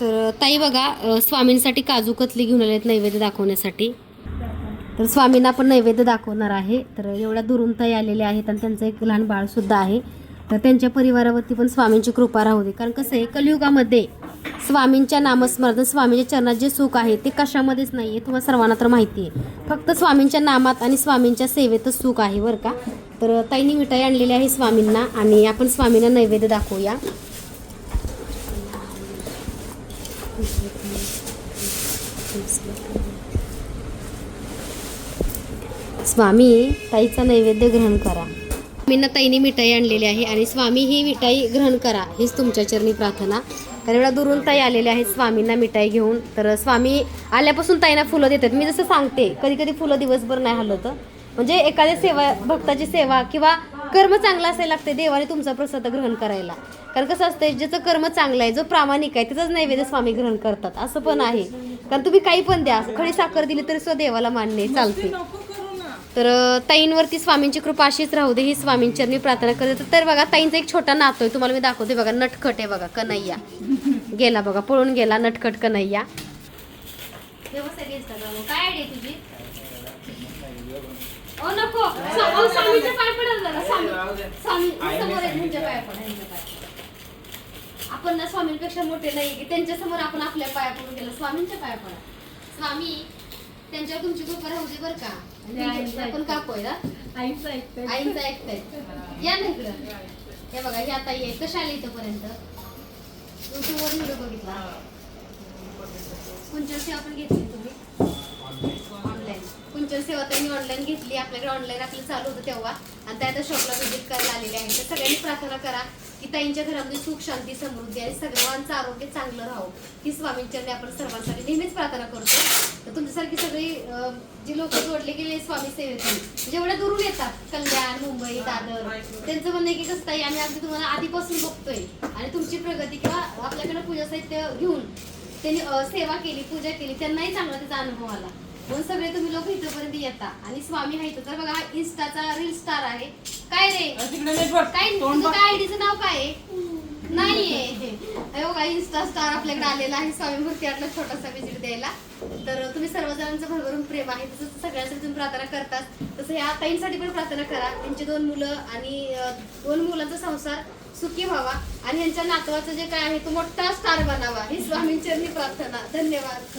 तर ताई बघा स्वामींसाठी काजू कतली घेऊन आले आहेत नैवेद्य दाखवण्यासाठी. तर स्वामींना आपण नैवेद्य दाखवणार आहे. तर एवढ्या दुरून ताई आलेल्या आहेत आणि त्यांचं एक लहान बाळ सुद्धा आहे. तर त्यांच्या परिवारावरती पण स्वामींची कृपा राहू दे. कारण कसं आहे कलियुगामध्ये स्वामींच्या नामस्मरण स्वामींच्या चरणात जे सुख आहे ते कशामध्येच नाही आहे तुम्हाला सर्वांना तर माहिती आहे. फक्त स्वामींच्या नामात आणि स्वामींच्या सेवेतच सुख आहे बरं का? तर ताईंनी मिठाई आणलेली आहे स्वामींना आणि आपण स्वामींना नैवेद्य दाखवूया. स्वामी ताईचा नैवेद्य ग्रहण करा. स्वामींना ताईने मिठाई आणलेली आहे आणि स्वामी ही मिठाई ग्रहण करा हीच तुमच्या चरणी प्रार्थना. तर एवढा दुरून ताई आलेल्या आहेत स्वामींना मिठाई घेऊन. तर स्वामी आल्यापासून ताईंना फुलं देतात. मी जसं सांगते कधी कधी फुलं दिवसभर नाही हलवतं. म्हणजे एखाद्या सेवा भक्ताची सेवा किंवा कर्म चांगला असायला लागते देवाने तुमचा प्रसाद ग्रहण करायला. कारण कसं असतंय ज्याचं कर्म चांगलं आहे जो प्रामाणिक आहे त्याचाच नैवेद्य स्वामी ग्रहण करतात. असं पण आहे. कारण तुम्ही काही पण द्या. खडी साखर दिली तरी सुद्धा देवाला मान्य चालते तर ताईंवरती स्वामींची कृपा अशीच राहू दे ही स्वामींचरणी प्रार्थना करते तर बघा ताईंचा एक छोटा नातो आहे तुम्हाला मी दाखवते बघा नटखट आहे बघा कन्हैया. गेला बघा पळून गेला नटखट कन्हैया. काय आयडिया तुझी? ओ नको. ओ, स्वामीच्या पाय पडाल जरा, स्वामी स्वामी समोर आहेत, पाया पडा. आपण ना स्वामींपेक्षा मोठे नाही की त्यांच्यासमोर आपण आपल्या पाया पडून गेलो. स्वामींच्या पाया पडा. स्वामी त्यांच्यावर तुमची कृपा राहू दे बरं का. आपण काकू आहे ना? आईचं ऐकतंय. आईचं ऐकताय. या ना इकडं. हे बघा ह्या ताई आहे कशा आले इथंपर्यंत? युट्यूबवर व्हिडिओ बघितला. कुंचन सेवा पण घेतली? कुंचन सेवा त्यांनी ऑनलाईन घेतली. आपल्याकडे ऑनलाईन आपलं चालू होतं तेव्हा. आणि त्या आता शॉपला व्हिजिट करायला आलेले आहेत. तर सगळ्यांनी प्रार्थना करा की ताईंच्या घरामध्ये सुख शांती समृद्धी आणि सर्वांचं आरोग्य चांगलं राहो. ही स्वामींचरणी आपण सर्वांसाठी नेहमीच प्रार्थना करतो. तर तुमच्यासारखी सगळी जी लोक जोडले गेले स्वामी सेवेतून जेवढ्या म्हणजे दुरून येतात. कल्याण मुंबई दादर. त्यांचं म्हणणं की कसं ताई आम्ही अगदी तुम्हाला आधीपासून बघतोय. आणि तुमची प्रगती किंवा आपल्याकडे पूजा साहित्य घेऊन त्यांनी सेवा केली पूजा केली त्यांनाही चांगला त्याचा अनुभव आला. म्हणून सगळे तुम्ही लोक इथपर्यंत येता. आणि स्वामी हा इथं. तर बघा हा इन्स्टाचा रील स्टार आहे. काय रे? काय? तुझं. काय? आयडीचं नाव काय आहे? नाहीये. हे बघा इन्स्टा स्टार आपल्याकडे आलेला आहे. स्वामी मूर्ती आटला छोटासा विजिट द्यायला. तर तुम्ही सर्वजणांचं भरभरून प्रेम आहे. तसं सगळ्यांसाठी तुम्ही प्रार्थना करतात. तसं ह्या ताईंसाठी पण प्रार्थना करा. त्यांची दोन मुलं आणि अ, दोन मुलांचा संसार सुखी व्हावा. आणि यांच्या नातवाचं जे काय आहे तो मोठा स्टार बनावा. ही स्वामींची प्रार्थना. धन्यवाद.